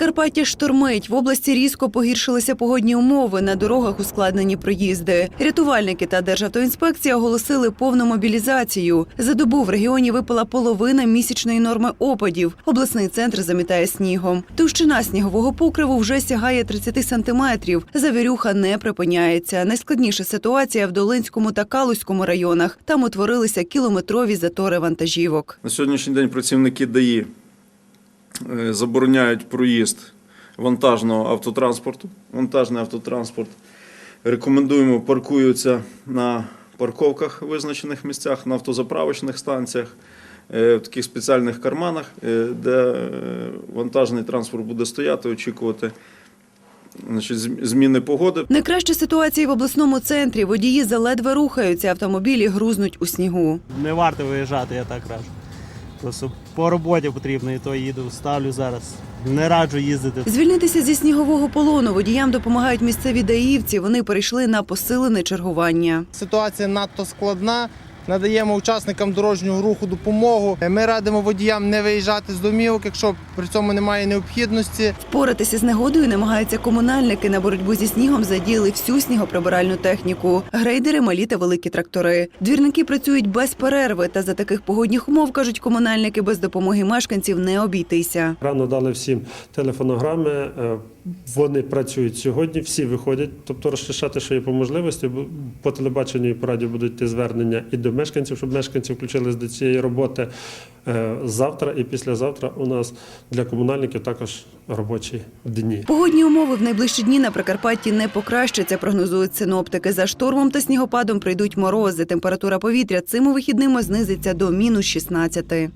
Закарпаття штормить. В області різко погіршилися погодні умови. На дорогах ускладнені проїзди. Рятувальники та Державтоінспекція оголосили повну мобілізацію. За добу в регіоні випала половина місячної норми опадів. Обласний центр замітає снігом. Товщина снігового покриву вже сягає 30 сантиметрів. Завірюха не припиняється. Найскладніша ситуація в Долинському та Калузькому районах. Там утворилися кілометрові затори вантажівок. На сьогоднішній день працівники ДАІ забороняють проїзд вантажного автотранспорту. Вантажний автотранспорт рекомендуємо паркуються на парковках визначених місцях, на автозаправочних станціях, е, в таких спеціальних карманах, е, де е, вантажний транспорт буде стояти, очікувати значить, зміни погоди. Найкраща ситуація в обласному центрі. Водії заледве рухаються, автомобілі грузнуть у снігу. Не варто виїжджати, я так раджу. Просто по роботі потрібно, і то їду, ставлю зараз. Не раджу їздити. Звільнитися зі снігового полону водіям допомагають місцеві даївці. Вони перейшли на посилене чергування. Ситуація надто складна. Надаємо учасникам дорожнього руху допомогу. Ми радимо водіям не виїжджати з домівок, якщо при цьому немає необхідності. Впоратися з негодою намагаються комунальники. На боротьбу зі снігом задіяли всю снігоприбиральну техніку: грейдери, малі та великі трактори. Двірники працюють без перерви. Та за таких погодних умов кажуть комунальники, без допомоги мешканців не обійтися. Рано дали всім телефонограми. е, Вони працюють сьогодні, всі виходять, тобто розчищати, що є по можливості. По телебаченню і по радіо будуть йти звернення і до мешканців, щоб мешканці включились до цієї роботи. Е, Завтра і післязавтра у нас для комунальників також робочі дні. Погодні умови в найближчі дні на Прикарпатті не покращаться, прогнозують синоптики. За штормом та снігопадом прийдуть морози. Температура повітря цими вихідними знизиться до мінус 16.